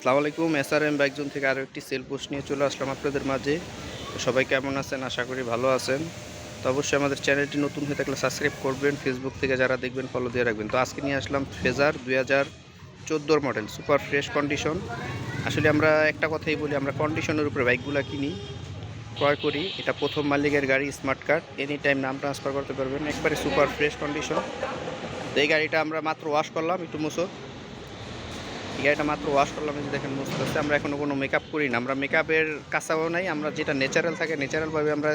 আসসালামু আলাইকুম S R M বাইকজন থেকে আরও একটি সেল পোস্ট নিয়ে চলে আসলাম আপনাদের মাঝে। সবাই কেমন আছেন? আশা করি ভালো আছেন। তো অবশ্যই আমাদের চ্যানেলটি নতুন হয়ে থাকলে সাবস্ক্রাইব করবেন ফেসবুক থেকে যারা দেখবেন ফলো দিয়ে রাখবেন। তো আজকে নিয়ে আসলাম ফেজার দুই হাজার চোদ্দোর মডেল সুপার ফ্রেশ কন্ডিশন আসলে আমরা একটা কথাই বলি, আমরা কন্ডিশনের উপরে বাইকগুলো কিনি, ক্রয় করি। এটা প্রথম মালিকের গাড়ি স্মার্ট কার্ড এনি টাইম নাম ট্রান্সফার করতে পারবেন। একবারে সুপার ফ্রেশ কন্ডিশন তো এই গাড়িটা আমরা মাত্র ওয়াশ করলাম, একটু মুসো গাড়িটা মাত্র ওয়াশ করলাম যে দেখেন পারছি আমরা এখনও কোনো মেকআপ করি না, আমরা মেকআপের কাঁচাও নাই, আমরা যেটা ন্যাচারাল থাকে ন্যাচারালভাবে আমরা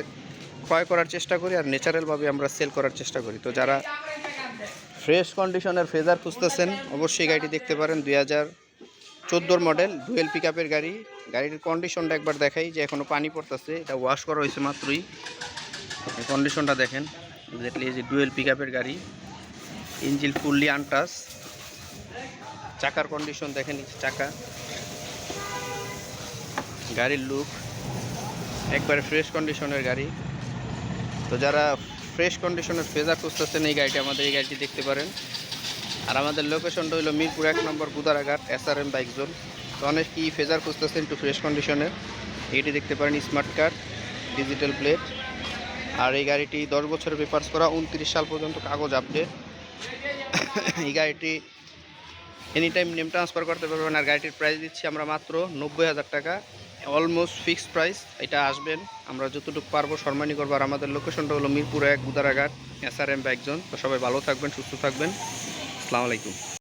ক্রয় করার চেষ্টা করি আর ন্যাচারালভাবে আমরা সেল করার চেষ্টা করি। তো যারা ফ্রেশ কন্ডিশনের ফ্রেজার খুঁজতেছেন, অবশ্যই গাড়িটি দেখতে পারেন, দুই হাজার চোদ্দোর মডেল ডুয়েল পিক গাড়ি। গাড়ির কন্ডিশনটা একবার দেখাই যে এখনও পানি পড়তেছে, এটা ওয়াশ করা হয়েছে মাত্রই। কন্ডিশনটা দেখেন এক্স্যাক্টলি এই যে ডুয়েল পিক গাড়ি ইঞ্জিল ফুললি আনটাস চাকার কন্ডিশন দেখেন চাকা। গাড়ির লুক একবারে ফ্রেশ কন্ডিশনের গাড়ি। তো যারা ফ্রেশ কন্ডিশনের ফেজার খুঁজতেছেন এই গাড়িটি, আমাদের এই গাড়িটি দেখতে পারেন। আর আমাদের লোকেশনটা হলো মিরপুর এক number Gudaraghat S R M bike zone তো অনেক কি ফেজার খুঁজতেছেন একটু ফ্রেশ কন্ডিশনের এটি দেখতে পারেন স্মার্ট কার্ড ডিজিটাল প্লেট আর এই গাড়িটি দশ বছরের পেপার্স করা, উনত্রিশ সাল পর্যন্ত কাগজ আপডেট এই গাড়িটি এনি টাইম নেম ট্রান্সফার করতে পারবেন আর গাড়িটির প্রাইস দিচ্ছি আমরা মাত্র নব্বই হাজার টাকা। অলমোস্ট ফিক্সড প্রাইস এটা আসবেন। আমরা যতটুকু পারব সম্মানী করব। আর আমাদের লোকেশনটা হলো মিরপুর এক গুদারাঘাট এস আর এম বাইকজন তো সবাই ভালো থাকবেন, সুস্থ থাকবেন। আসসালামু আলাইকুম।